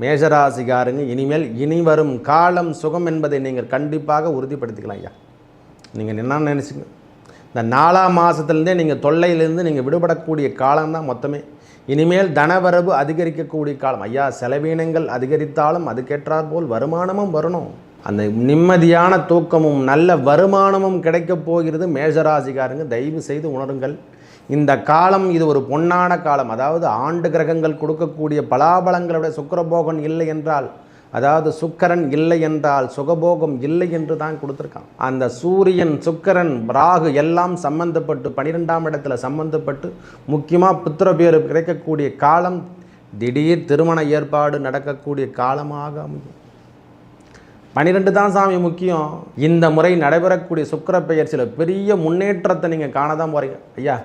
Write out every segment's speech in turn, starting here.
மேஷராசிகாரங்க இனிமேல் இனி வரும் காலம் சுகம் என்பதை நீங்கள் கண்டிப்பாக உறுதிப்படுத்திக்கலாம் ஐயா. நீங்கள் என்ன நினச்சிங்க? இந்த நாலாம் மாதத்துலேருந்தே நீங்கள் தொல்லையிலேருந்து நீங்கள் விடுபடக்கூடிய காலம்தான் மொத்தமே. இனிமேல் தனவரவு அதிகரிக்கக்கூடிய காலம். ஐயா செலவீனங்கள் அதிகரித்தாலும் அதுக்கேற்றாற்போல் வருமானமும் வரணும். அந்த நிம்மதியான தூக்கமும் நல்ல வருமானமும் கிடைக்கப் போகிறது மேஷராசிகாரங்க தயவு செய்து உணருங்கள். இந்த காலம் இது ஒரு பொன்னான காலம். அதாவது ஆண்டு கிரகங்கள் கொடுக்கக்கூடிய பலாபலங்களுடைய சுக்கரபோகன் இல்லை என்றால் அதாவது சுக்கரன் இல்லை என்றால் சுகபோகம் இல்லை என்று தான் கொடுத்துருக்கான். அந்த சூரியன் சுக்கரன் ராகு எல்லாம் சம்பந்தப்பட்டு பனிரெண்டாம் இடத்துல சம்பந்தப்பட்டு முக்கியமாக புத்திர பேர் கிடைக்கக்கூடிய காலம் திடீர் திருமண ஏற்பாடு நடக்கக்கூடிய காலமாக அமையும். பன்னிரெண்டு தான் சாமி முக்கியம். இந்த முறை நடைபெறக்கூடிய சுக்கர சில பெரிய முன்னேற்றத்தை நீங்கள் காண தான் போகிறீங்க ஐயா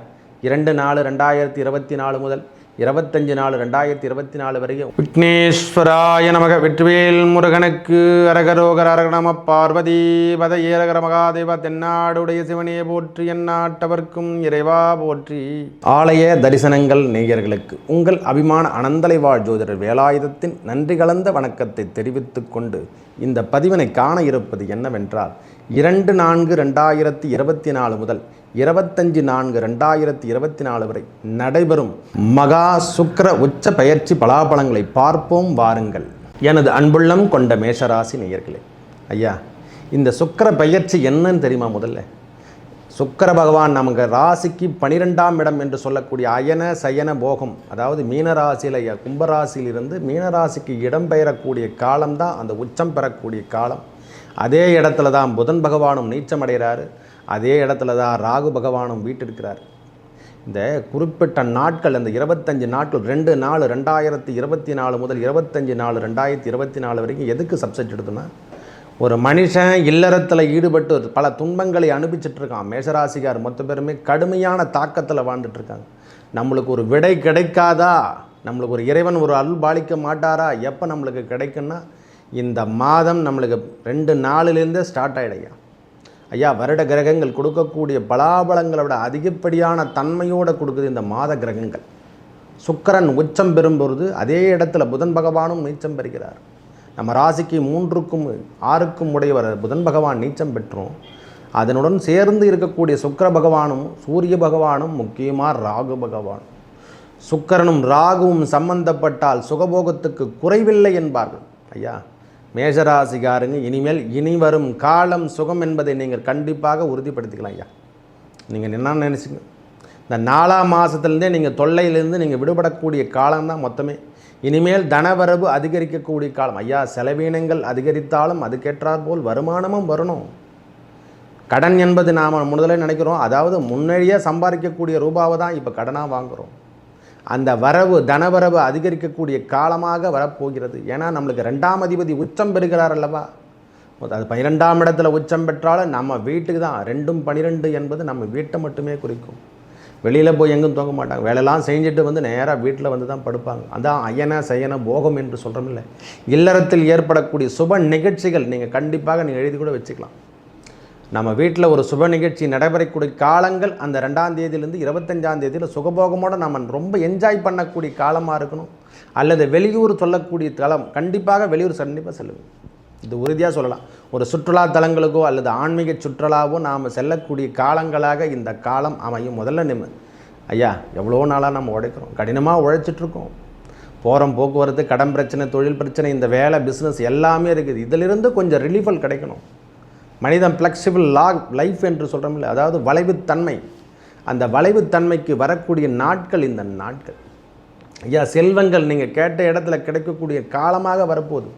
இரண்டு நாலு ரெண்டாயிரத்தி இருபத்தி நாலு முதல் இருபத்தஞ்சு நாலு ரெண்டாயிரத்தி இருபத்தி நாலு வரைக்கும் விக்னேஸ்வராய நமக வெற்றிவேல் முருகனுக்கு அரகரோகர அரகணம பார்வதி பத ஏரகர மகாதேவ தென்னாடுடைய சிவனே போற்றி எந்நாட்டவர்க்கும் இறைவா போற்றி. ஆலய தரிசனங்கள் நேயர்களுக்கு உங்கள் அபிமான அனந்தலை வாழ் ஜோதிடர் வேலாயுதத்தின் நன்றி கலந்த வணக்கத்தை தெரிவித்துக் கொண்டு இந்த பதிவினை காண இருப்பது என்னவென்றால் இரண்டு நான்கு ரெண்டாயிரத்தி இருபத்தி நாலு முதல் இருபத்தஞ்சு நான்கு ரெண்டாயிரத்தி இருபத்தி நாலு வரை நடைபெறும் மகா சுக்கர உச்ச பயிற்சி பலாபலங்களை பார்ப்போம் வாருங்கள். எனது அன்புள்ளம் கொண்ட மேஷராசி நேயர்களே ஐயா இந்த சுக்கிர பயிற்சி என்னன்னு தெரியுமா முதல்ல? சுக்கர பகவான் நமக்கு ராசிக்கு பனிரெண்டாம் இடம் என்று சொல்லக்கூடிய அயன சயன போகம் அதாவது மீனராசியில் கும்பராசியிலிருந்து மீனராசிக்கு இடம் பெயரக்கூடிய காலம்தான் அந்த உச்சம் பெறக்கூடிய காலம். அதே இடத்துல தான் புதன் பகவானும் நீச்சம் அடைகிறாரு அதே இடத்துல தான் ராகு பகவானும் வீட்டிருக்கிறார். இந்த குறிப்பிட்ட நாட்கள் அந்த இருபத்தஞ்சு நாட்கள் ரெண்டு நாள் ரெண்டாயிரத்தி இருபத்தி நாலு முதல் இருபத்தஞ்சு நாலு ரெண்டாயிரத்தி இருபத்தி நாலு வரைக்கும் எதுக்கு சப்செட் எடுத்தோன்னா ஒரு மனுஷன் இல்லறத்தில் ஈடுபட்டு பல துன்பங்களை அனுபவிச்சுட்டு இருக்கான் மேஷராசிகார் மொத்த பேருமே கடுமையான தாக்கத்தில் வாழ்ந்துட்டுருக்காங்க நம்மளுக்கு ஒரு விடை கிடைக்காதா? நம்மளுக்கு ஒரு இறைவன் ஒரு அருள் பாலிக்க மாட்டாரா? எப்போ நம்மளுக்கு கிடைக்குன்னா இந்த மாதம் நம்மளுக்கு ரெண்டு நாலுலேருந்தே ஸ்டார்ட் ஆகிடையா ஐயா வருட கிரகங்கள் கொடுக்கக்கூடிய பலாபலங்களோட அதிகப்படியான தன்மையோடு கொடுக்குது இந்த மாத கிரகங்கள். சுக்கிரன் உச்சம் பெறும்பொழுது அதே இடத்துல புதன் பகவானும் நீச்சம் பெறுகிறார். நம்ம ராசிக்கு மூன்றுக்கும் ஆறுக்கும் உடையவர் புதன் பகவான் நீச்சம் பெற்றோம். அதனுடன் சேர்ந்து இருக்கக்கூடிய சுக்கிர பகவானும் சூரிய பகவானும் முக்கியமாக ராகு பகவான். சுக்கிரனும் ராகுவும் சம்பந்தப்பட்டால் சுகபோகத்துக்கு குறைவில்லை என்பார்கள். ஐயா மேஷராசிகாரங்க இனிமேல் இனி வரும் காலம் சுகம் என்பதை நீங்கள் கண்டிப்பாக உறுதிப்படுத்திக்கலாம் ஐயா. நீங்கள் என்ன நினச்சிங்க? இந்த நாலாம் மாதத்துலேருந்தே நீங்கள் தொல்லையிலேருந்து நீங்கள் விடுபடக்கூடிய காலம்தான் மொத்தமே. இனிமேல் தனவரவு அதிகரிக்கக்கூடிய காலம். ஐயா செலவீனங்கள் அதிகரித்தாலும் அதுக்கேற்றாற்போல் வருமானமும் வரணும். கடன் என்பது நாம் முதல்ல நினைக்கிறோம். அதாவது முன்னேறியே சம்பாதிக்கக்கூடிய ரூபாவை தான் இப்போ கடனாக வாங்குகிறோம் அந்த வரவு தனவரவு அதிகரிக்கக்கூடிய காலமாக வரப்போகிறது. ஏன்னா நம்மளுக்கு ரெண்டாம் அதிபதி உச்சம் பெறுகிறார் அல்லவா? அது பன்னிரெண்டாம் இடத்துல உச்சம் பெற்றாலும் நம்ம வீட்டுக்கு தான் ரெண்டும் பன்னிரெண்டு என்பது நம்ம வீட்டை மட்டுமே குறிக்கும். வெளியில் போய் எங்கும் தூங்க மாட்டாங்க. வேலையெல்லாம் செஞ்சுட்டு வந்து நேராக வீட்டில் வந்து தான் படுப்பாங்க. அதான் ஐயன சயன போகம் என்று சொல்கிறோம் இல்லை? இல்லறத்தில் ஏற்படக்கூடிய சுப நிகழ்ச்சிகள் நீங்கள் கண்டிப்பாக நீங்கள் எழுதி கூட வச்சுக்கலாம். நம்ம வீட்டில் ஒரு சுப நிகழ்ச்சி நடைபெறக்கூடிய காலங்கள் அந்த ரெண்டாம் தேதியிலேருந்து இருபத்தஞ்சாம் தேதியில் சுகபோகமோடு நம்ம ரொம்ப என்ஜாய் பண்ணக்கூடிய காலமாக இருக்கணும். அல்லது வெளியூர் சொல்லக்கூடிய தலம் கண்டிப்பாக வெளியூர் கண்டிப்பாக செல்லுங்கள் இது உறுதியாக சொல்லலாம். ஒரு சுற்றுலா தலங்களுக்கோ அல்லது ஆன்மீக சுற்றுலாவோ நாம் செல்லக்கூடிய காலங்களாக இந்த காலம் அமையும். முதல்ல நிம்ம. ஐயா எவ்வளோ நாளாக நம்ம உழைக்கிறோம். கடினமாக உழைச்சிட்ருக்கோம். போகிறோம் போக்குவரத்து கடன் பிரச்சனை தொழில் பிரச்சனை இந்த வேலை பிஸ்னஸ் எல்லாமே இருக்குது. இதிலிருந்து கொஞ்சம் ரிலீஃபல் கிடைக்கணும். மனிதன் ஃப்ளெக்சிபிள் லா லைஃப் என்று சொல்கிறோம்ல அதாவது வளைவுத்தன்மை. அந்த வளைவுத்தன்மைக்கு வரக்கூடிய நாட்கள் இந்த நாட்கள். ஐயா செல்வங்கள் நீங்கள் கேட்ட இடத்துல கிடைக்கக்கூடிய காலமாக வரப்போகுது.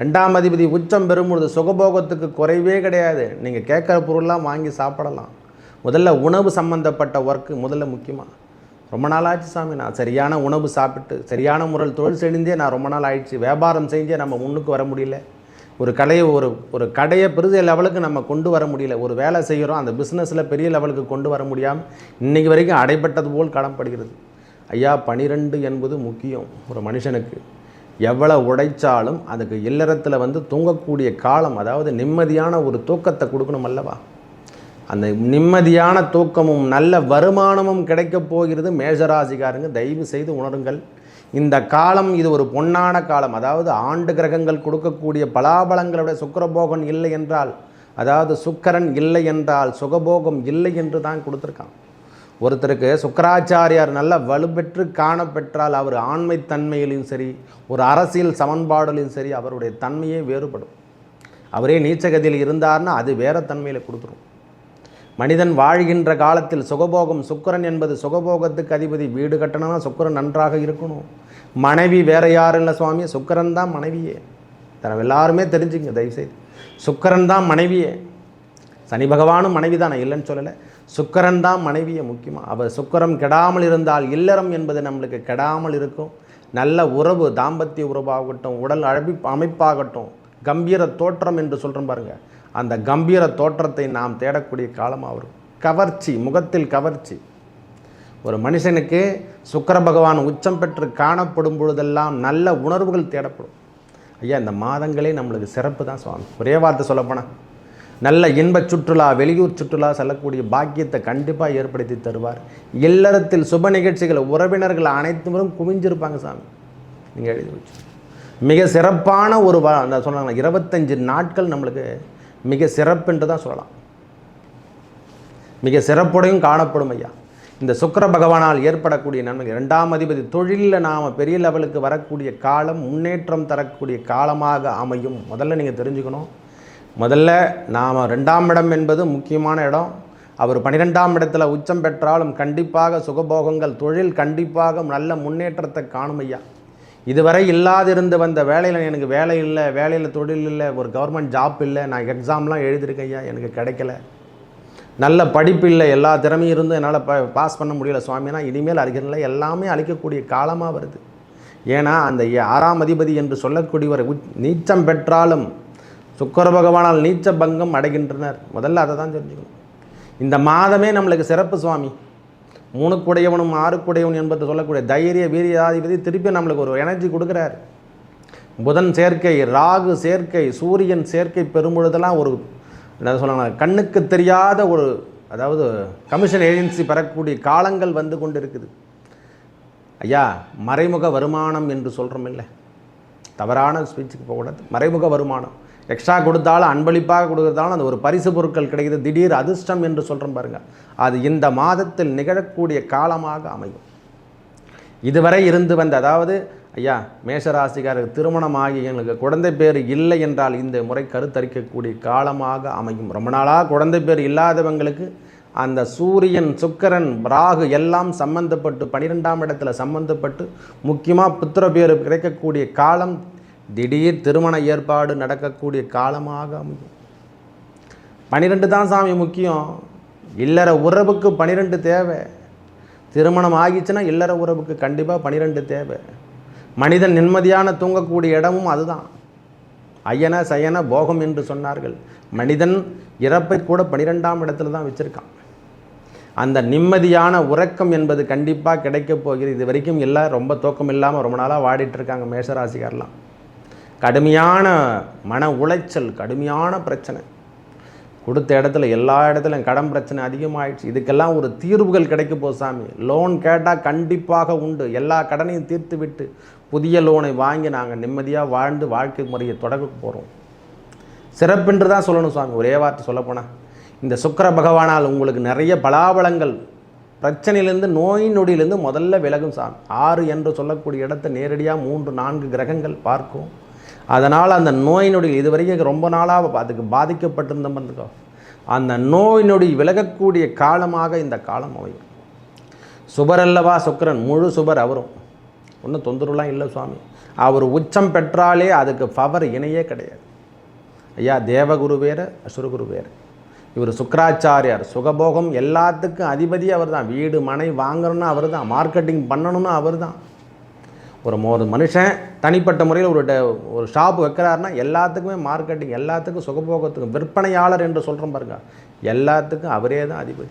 ரெண்டாம் அதிபதி உச்சம் பெறும்பொழுது சுகபோகத்துக்கு குறைவே கிடையாது. நீங்கள் கேட்குற பொருள்லாம் வாங்கி சாப்பிடலாம். முதல்ல உணவு சம்மந்தப்பட்ட ஒர்க்கு முதல்ல முக்கியமாக ரொம்ப நாள் ஆச்சு சாமி நான் சரியான உணவு சாப்பிட்டு சரியான முறையில் தொழில் செழிந்தே நான் ரொம்ப நாள் ஆயிடுச்சு. வியாபாரம் செஞ்சே நம்ம முன்னுக்கு வர முடியல. ஒரு கடையை ஒரு ஒரு கடையை பெரிய லெவலுக்கு நம்ம கொண்டு வர முடியல. ஒரு வேலை செய்கிறோம் அந்த பிஸ்னஸில் பெரிய லெவலுக்கு கொண்டு வர முடியாமல் இன்றைக்கி வரைக்கும் அடைப்பட்டது போல் காணப்படுகிறது ஐயா பனிரெண்டு என்பது முக்கியம் ஒரு மனுஷனுக்கு. எவ்வளோ உடைச்சாலும் அதுக்கு இல்லறத்தில் வந்து தூங்கக்கூடிய காலம் அதாவது நிம்மதியான ஒரு தூக்கத்தை கொடுக்கணும் அல்லவா? அந்த நிம்மதியான தூக்கமும் நல்ல வருமானமும் கிடைக்கப் போகிறது மேஷராசிக்காரங்க. தயவு செய்து உணருங்கள். இந்த காலம் இது ஒரு பொன்னான காலம். அதாவது ஆண்டு கிரகங்கள் கொடுக்கக்கூடிய பலாபலங்களுடைய சுக்கிரபோகம் இல்லை என்றால் அதாவது சுக்கரன் இல்லை என்றால் சுகபோகம் இல்லை என்று தான் கொடுத்துருக்கான். ஒருத்தருக்கு சுக்கராச்சாரியார் நல்ல வலுப்பெற்று காணப்பெற்றால் அவர் ஆண்மைத்தன்மையிலும் சரி ஒரு அரசியல் சமன்பாடுலையும் சரி அவருடைய தன்மையே வேறுபடும். அவரே நீச்சகதியில் இருந்தார்னா அது வேற தன்மையில் கொடுத்துரும். மனிதன் வாழ்கின்ற காலத்தில் சுகபோகம் சுக்கரன் என்பது சுகபோகத்துக்கு அதிபதி. வீடு கட்டணும்னா சுக்கரன் நன்றாக இருக்கணும். மனைவி வேற யாரும் இல்லை சுவாமி? சுக்கரன் தான் மனைவியே. தர எல்லாருமே தெரிஞ்சுங்க தயவுசெய்து. சுக்கரன் தான் மனைவியே. சனி பகவானும் மனைவி தான் நான் இல்லைன்னு சொல்லலை. சுக்கரன் தான் மனைவியை முக்கியமாக அவர் சுக்கரம் கெடாமல் இருந்தால் இல்லறம் என்பது நம்மளுக்கு கெடாமல் இருக்கும். நல்ல உறவு தாம்பத்திய உறவாகட்டும் உடல் அழப்பி அமைப்பாகட்டும். கம்பீர தோற்றம் என்று சொல்கிறோம் பாருங்க. அந்த கம்பீர தோற்றத்தை நாம் தேடக்கூடிய காலமாக வரும் கவர்ச்சி முகத்தில் கவர்ச்சி. ஒரு மனுஷனுக்கு சுக்கர பகவான் உச்சம் பெற்று காணப்படும் பொழுதெல்லாம் நல்ல உணர்வுகள் தேடப்படும். ஐயா இந்த மாதங்களே நம்மளுக்கு சிறப்பு தான் சுவாமி. ஒரே வார்த்தை சொல்லப்போனால் நல்ல இன்பச் சுற்றுலா வெளியூர் சுற்றுலா செல்லக்கூடிய பாக்கியத்தை கண்டிப்பாக ஏற்படுத்தி தருவார். இல்லறத்தில் சுப நிகழ்ச்சிகள் உறவினர்கள் அனைத்தும் குவிஞ்சிருப்பாங்க சாமி. நீங்கள் எழுதி வச்சு மிக சிறப்பான ஒரு வா அந்த சொன்னாங்க இருபத்தஞ்சு நாட்கள் நம்மளுக்கு மிக சிறப்புன்று தான் சொல்லலாம். மிக சிறப்புடையும் காணப்படும் ஐயா. இந்த சுக்கிர பகவானால் ஏற்படக்கூடிய நன்மை இரண்டாம் அதிபதி தொழிலில் நாம் பெரிய லெவலுக்கு வரக்கூடிய காலம் முன்னேற்றம் தரக்கூடிய காலமாக அமையும். முதல்ல நீங்கள் தெரிஞ்சுக்கணும். முதல்ல நாம் ரெண்டாம் இடம் என்பது முக்கியமான இடம். அவர் பன்னிரெண்டாம் இடத்துல உச்சம் பெற்றாலும் கண்டிப்பாக சுகபோகங்கள் தொழில் கண்டிப்பாக நல்ல முன்னேற்றத்தை காணும் ஐயா. இதுவரை இல்லாதிருந்து வந்த வேலையில் எனக்கு வேலை இல்லை வேலையில் தொழில் இல்லை ஒரு கவர்மெண்ட் ஜாப் இல்லை நான் எக்ஸாம்லாம் எழுதியிருக்கேன் ஐயா எனக்கு கிடைக்கல. நல்ல படிப்பு இல்லை எல்லா திறமையும் இருந்தும் என்னால் ப பாஸ் பண்ண முடியல சுவாமினா இனிமேல் அழிக்கிறதில்ல எல்லாமே அழிக்கக்கூடிய காலமாக வருது. ஏன்னா அந்த ஆறாம் அதிபதி என்று சொல்லக்கூடியவர் உச் நீச்சம் பெற்றாலும் சுக்கர பகவானால் நீச்ச பங்கம் அடைகின்றனர். முதல்ல அதை தான் தெரிஞ்சுக்கணும். இந்த மாதமே நம்மளுக்கு சிறப்பு சுவாமி. மூணுக்குடையவனும் ஆறுக்குடையவன் என்பது சொல்லக்கூடிய தைரிய வீரியாதிபதி திருப்பி நம்மளுக்கு ஒரு எனர்ஜி கொடுக்குறாரு. புதன் சேர்க்கை ராகு சேர்க்கை சூரியன் சேர்க்கை பெறும்பொழுதெல்லாம் ஒரு என்ன சொல்லலாம் கண்ணுக்கு தெரியாத ஒரு அதாவது கமிஷன் ஏஜென்சி பெறக்கூடிய காலங்கள் வந்து கொண்டு இருக்குது ஐயா மறைமுக வருமானம் என்று சொல்கிறோம் இல்லை? தவறான ஸ்பீச்சுக்கு போகக்கூடாது. மறைமுக வருமானம். எக்ஸ்ட்ரா கொடுத்தாலும் அன்பளிப்பாக கொடுக்கறதாலும் அந்த ஒரு பரிசு பொருட்கள் கிடைக்குது திடீர் அதிர்ஷ்டம் என்று சொல்கிறோம் பாருங்கள் அது இந்த மாதத்தில் நிகழக்கூடிய காலமாக அமையும். இதுவரை இருந்து வந்த அதாவது ஐயா மேஷராசிக்காரருக்கு திருமணமாகி எங்களுக்கு குழந்தை பேர் இல்லை என்றால் இந்த முறை கருத்தரிக்கக்கூடிய காலமாக அமையும். ரொம்ப நாளாக குழந்தை பேர் இல்லாதவங்களுக்கு அந்த சூரியன் சுக்கரன் ராகு எல்லாம் சம்பந்தப்பட்டு பன்னிரெண்டாம் இடத்துல சம்பந்தப்பட்டு முக்கியமாக புத்திர பேர் கிடைக்கக்கூடிய காலம் திடீர் திருமண ஏற்பாடு நடக்கக்கூடிய காலமாக அமையும். பனிரெண்டு தான் சாமி முக்கியம். இல்லற உறவுக்கு பனிரெண்டு தேவை. திருமணம் ஆகிச்சுன்னா இல்லற உறவுக்கு கண்டிப்பாக பனிரெண்டு தேவை. மனிதன் நிம்மதியான தூங்கக்கூடிய இடமும் அதுதான். ஐயன சயன போகம் என்று சொன்னார்கள். மனிதன் இறப்பை கூட பனிரெண்டாம் இடத்துல தான் வச்சுருக்கான். அந்த நிம்மதியான உறக்கம் என்பது கண்டிப்பாக கிடைக்கப் போகிறது. இது வரைக்கும் எல்லாம் ரொம்ப தூக்கம் இல்லாமல் ரொம்ப நாளாக வாடிட்டுருக்காங்க மேஷராசிக்காரெலாம் கடுமையான மன உளைச்சல் கடுமையான பிரச்சனை. கொடுத்த இடத்துல எல்லா இடத்துலையும் கடன் பிரச்சனை அதிகமாகிடுச்சு இதுக்கெல்லாம் ஒரு தீர்வுகள் கிடைக்க போது சாமி. லோன் கேட்டால் கண்டிப்பாக உண்டு. எல்லா கடனையும் தீர்த்து விட்டு புதிய லோனை வாங்கி நாங்கள் நிம்மதியாக வாழ்ந்து வாழ்க்கை முறையை தொடங்க போகிறோம் சிறப்பென்று தான் சொல்லணும் சுவாமி ஒரே வார்த்தை சொல்லப்போனால் இந்த சுக்கர பகவானால் உங்களுக்கு நிறைய பலாபலங்கள். பிரச்சனையிலேருந்து நோய் நொடியிலேருந்து முதல்ல விலகும் சாமி. ஆறு என்று சொல்லக்கூடிய இடத்தை நேரடியாக மூன்று நான்கு கிரகங்கள் பார்க்கும். அதனால் அந்த நோய் நொடி இது வரைக்கும் ரொம்ப நாளாக அதுக்கு பாதிக்கப்பட்டிருந்தோம் அந்த நோய் நொடி விலகக்கூடிய காலமாக இந்த காலம் அமையும். சுபர் அல்லவா சுக்கிரன்? முழு சுபர் அவரும். ஒன்றும் தொந்தரவுலாம் இல்லை சுவாமி. அவர் உச்சம் பெற்றாலே அதுக்கு பவர் இணையே கிடையாது. ஐயா தேவகுரு வேறு அசுரகுரு வேறு. இவர் சுக்கராச்சாரியார். சுகபோகம் எல்லாத்துக்கும் அதிபதி அவர் தான் வீடு மனை வாங்கணும்னா அவர் தான் மார்க்கெட்டிங் பண்ணணும்னா அவர் தான் ஒரு ஒரு மனுஷன் தனிப்பட்ட முறையில் ஒரு ட- ஒரு ஷாப் வைக்கிறாருன்னா எல்லாத்துக்குமே மார்க்கெட்டிங் எல்லாத்துக்கும் சுகபோகத்துக்கும் விற்பனையாளர் என்று சொல்கிறோம் பாருங்க. எல்லாத்துக்கும் அவரே தான் அதிபதி.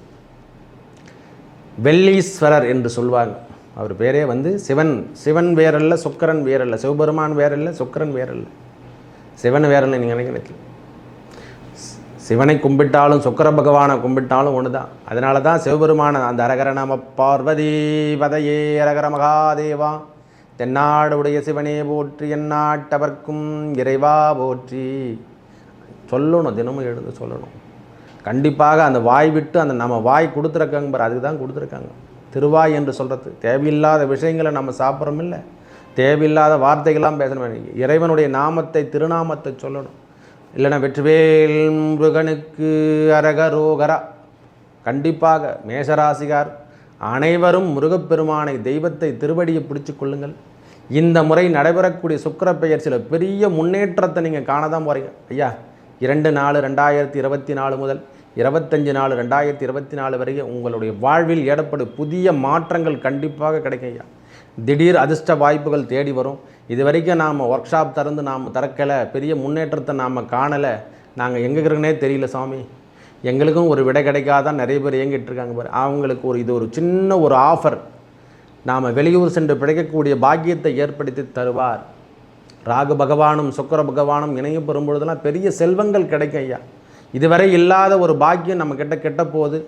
வெள்ளீஸ்வரர் என்று சொல்வாங்க. அவர் பேரே வந்து சிவன் சிவன் வேறல்ல சுக்கரன் வேறல்ல சிவபெருமான் வேறல்ல சுக்கரன் வேறல்ல. சிவன் வேறல்ல நீங்கள் நினைக்கிறீங்க சிவனை கும்பிட்டாலும் சுக்கர பகவானை கும்பிட்டாலும் ஒன்று தான் அதனால தான் சிவபெருமான அந்த அரகர நம பார்வதி பதையே அரகர மகாதேவா தென்னாடுடைய சிவனே போற்றி எந்நாட்டவர்க்கும் இறைவா போற்றி. சொல்லணும் தினமும் எழுந்து சொல்லணும். கண்டிப்பாக அந்த வாய் விட்டு அந்த நம்ம வாய் கொடுத்துருக்காங்க பார் அதுக்கு தான் கொடுத்துருக்காங்க. திருவாய் என்று சொல்கிறது தேவையில்லாத விஷயங்களை நம்ம சாப்பிட்றோம் இல்லை. தேவையில்லாத வார்த்தைகள்லாம் பேசணும். இறைவனுடைய நாமத்தை திருநாமத்தை சொல்லணும். இல்லைனா வெற்றிவேல் முருகனுக்கு அரகரோகரா. கண்டிப்பாக மேஷராசிகார் அனைவரும் முருகப்பெருமானை தெய்வத்தை திருவடியை பிடிச்சு கொள்ளுங்கள். இந்த முறை நடைபெறக்கூடிய சுக்கர பெயர்ச்சியில் சில பெரிய முன்னேற்றத்தை நீங்கள் காண தான் போகிறீங்க ஐயா இரண்டு நாலு ரெண்டாயிரத்தி இருபத்தி நாலு முதல் இருபத்தஞ்சு நாலு ரெண்டாயிரத்தி இருபத்தி நாலு வரைக்கும் உங்களுடைய வாழ்வில் ஏற்படும் புதிய மாற்றங்கள் கண்டிப்பாக கிடைக்கும் ஐயா. திடீர் அதிர்ஷ்ட வாய்ப்புகள் தேடி வரும். இது வரைக்கும் நாம் ஒர்க் ஷாப் திறந்து நாம் திறக்கலை பெரிய முன்னேற்றத்தை நாம் காணலை. நாங்கள் எங்கே இருக்கிறோன்னே தெரியல சாமி. எங்களுக்கும் ஒரு விடை கிடைக்காதான் நிறைய பேர் இயங்கிட்டு இருக்காங்க பாரு. அவங்களுக்கு ஒரு இது ஒரு சின்ன ஒரு ஆஃபர் நாம் வெளியூர் சென்று பிழைக்கக்கூடிய பாக்கியத்தை ஏற்படுத்தி தருவார். ராகு பகவானும் சுக்கர பகவானும் இணைய பெறும் பொழுதெல்லாம் பெரிய செல்வங்கள் கிடைக்கும் ஐயா. இதுவரை இல்லாத ஒரு பாக்கியம் நம்ம கிட்ட கெட்ட போகுது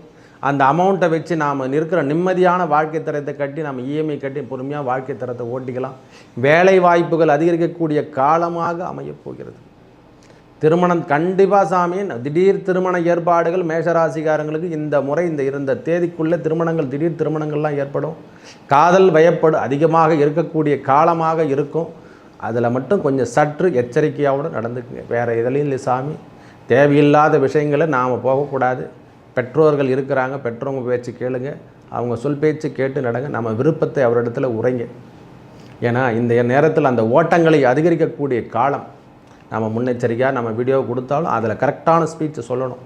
அந்த அமௌண்ட்டை வச்சு நாம் இருக்கிற நிம்மதியான வாழ்க்கை தரத்தை கட்டி நம்ம இஎம்ஐ கட்டி பொறுமையாக வாழ்க்கை தரத்தை ஓட்டிக்கலாம். வேலை வாய்ப்புகள் அதிகரிக்கக்கூடிய காலமாக அமையப் போகிறது. திருமணம் கண்டிப்பாக சாமி. திடீர் திருமண ஏற்பாடுகள் மேஷராசிகாரங்களுக்கு இந்த முறை இந்த இருந்த தேதிக்குள்ளே திருமணங்கள் திடீர் திருமணங்கள்லாம் ஏற்படும். காதல் பயப்படு அதிகமாக இருக்கக்கூடிய காலமாக இருக்கும். அதில் மட்டும் கொஞ்சம் சற்று எச்சரிக்கையோடு நடந்துக்குங்க. வேறு எதுலையும் இல்லை சாமி. தேவையில்லாத விஷயங்களை நாம் போகக்கூடாது. பெற்றோர்கள் இருக்கிறாங்க பெற்றோங்க பேச்சு கேளுங்க. அவங்க சொல் பேச்சு கேட்டு நடங்க. நம்ம விருப்பத்தை அவரிடத்துல உரைங்க. ஏன்னா இந்த நேரத்தில் அந்த ஓட்டங்களை அதிகரிக்கக்கூடிய காலம் நம்ம முன்னெச்சரிக்கையாக நம்ம வீடியோ கொடுத்தாலும் அதில் கரெக்டான ஸ்பீச்சை சொல்லணும்.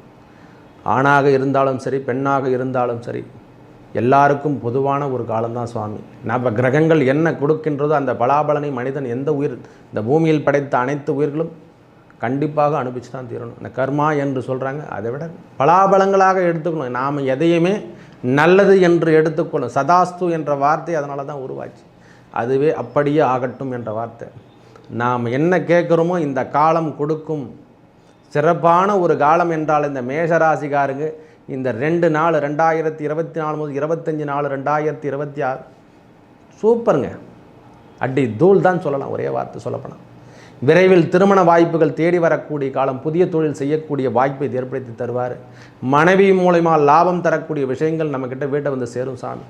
ஆணாக இருந்தாலும் சரி பெண்ணாக இருந்தாலும் சரி எல்லாருக்கும் பொதுவான ஒரு காலம்தான் சுவாமி. நம்ம கிரகங்கள் என்ன கொடுக்கின்றதோ அந்த பலாபலனை மனிதன் எந்த உயிர் இந்த பூமியில் படைத்த அனைத்து உயிர்களும் கண்டிப்பாக அனுப்பிச்சு தான் தீரணும். இந்த கர்மா என்று சொல்கிறாங்க அதை விட பலாபலங்களாக எடுத்துக்கணும். நாம் எதையுமே நல்லது என்று எடுத்துக்கொள்ளும் சதாஸ்து என்ற வார்த்தை அதனால தான் உருவாச்சு. அதுவே அப்படியே ஆகட்டும் என்ற வார்த்தை. நாம் என்ன கேட்குறோமோ இந்த காலம் கொடுக்கும். சிறப்பான ஒரு காலம் என்றால் இந்த மேஷராசிக்காரங்க இந்த ரெண்டு நாள் ரெண்டாயிரத்தி இருபத்தி நாலு முதல் இருபத்தஞ்சி நாலு ரெண்டாயிரத்தி இருபத்தி ஆறு. சூப்பருங்க. அடி தூள் தான் சொல்லலாம் ஒரே வார்த்தை சொல்லப்போனால் விரைவில் திருமண வாய்ப்புகள் தேடி வரக்கூடிய காலம் புதிய தொழில் செய்யக்கூடிய வாய்ப்பை ஏற்படுத்தி தருவார். மனைவி மூலயமா லாபம் தரக்கூடிய விஷயங்கள் நம்மக்கிட்ட வீட்டை வந்து சேரும் சாமி.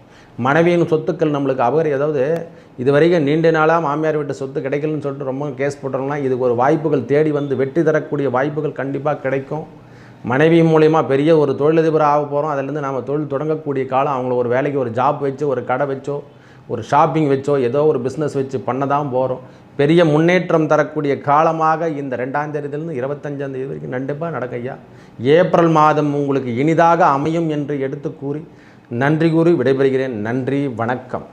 மனைவியின் சொத்துக்கள் நம்மளுக்கு அபகரி அதாவது இது வரைக்கும் நீண்ட நாளாக மாமியார் வீட்டு சொத்து கிடைக்கலன்னு சொல்லிட்டு ரொம்ப கேஸ் போட்டோம்னா இதுக்கு ஒரு வாய்ப்புகள் தேடி வந்து வெற்றி தரக்கூடிய வாய்ப்புகள் கண்டிப்பாக கிடைக்கும். மனைவி மூலயமா பெரிய ஒரு தொழிலதிபர் ஆக போகிறோம் அதிலேருந்து நாம் தொழில் தொடங்கக்கூடிய காலம் அவங்கள ஒரு வேலைக்கு ஒரு ஜாப் வச்சு ஒரு கடை வச்சோ ஒரு ஷாப்பிங் வச்சோ ஏதோ ஒரு பிஸ்னஸ் வச்சு பண்ண தான் போகிறோம் பெரிய முன்னேற்றம் தரக்கூடிய காலமாக இந்த ரெண்டாம் தேதியிலிருந்து இருபத்தஞ்சாம் தேதி வரைக்கும் கண்டிப்பாக நடக்கும் ஐயா ஏப்ரல் மாதம் உங்களுக்கு இனிதாக அமையும் என்று எடுத்து கூறி நன்றி கூறி விடைபெறுகிறேன். நன்றி வணக்கம்.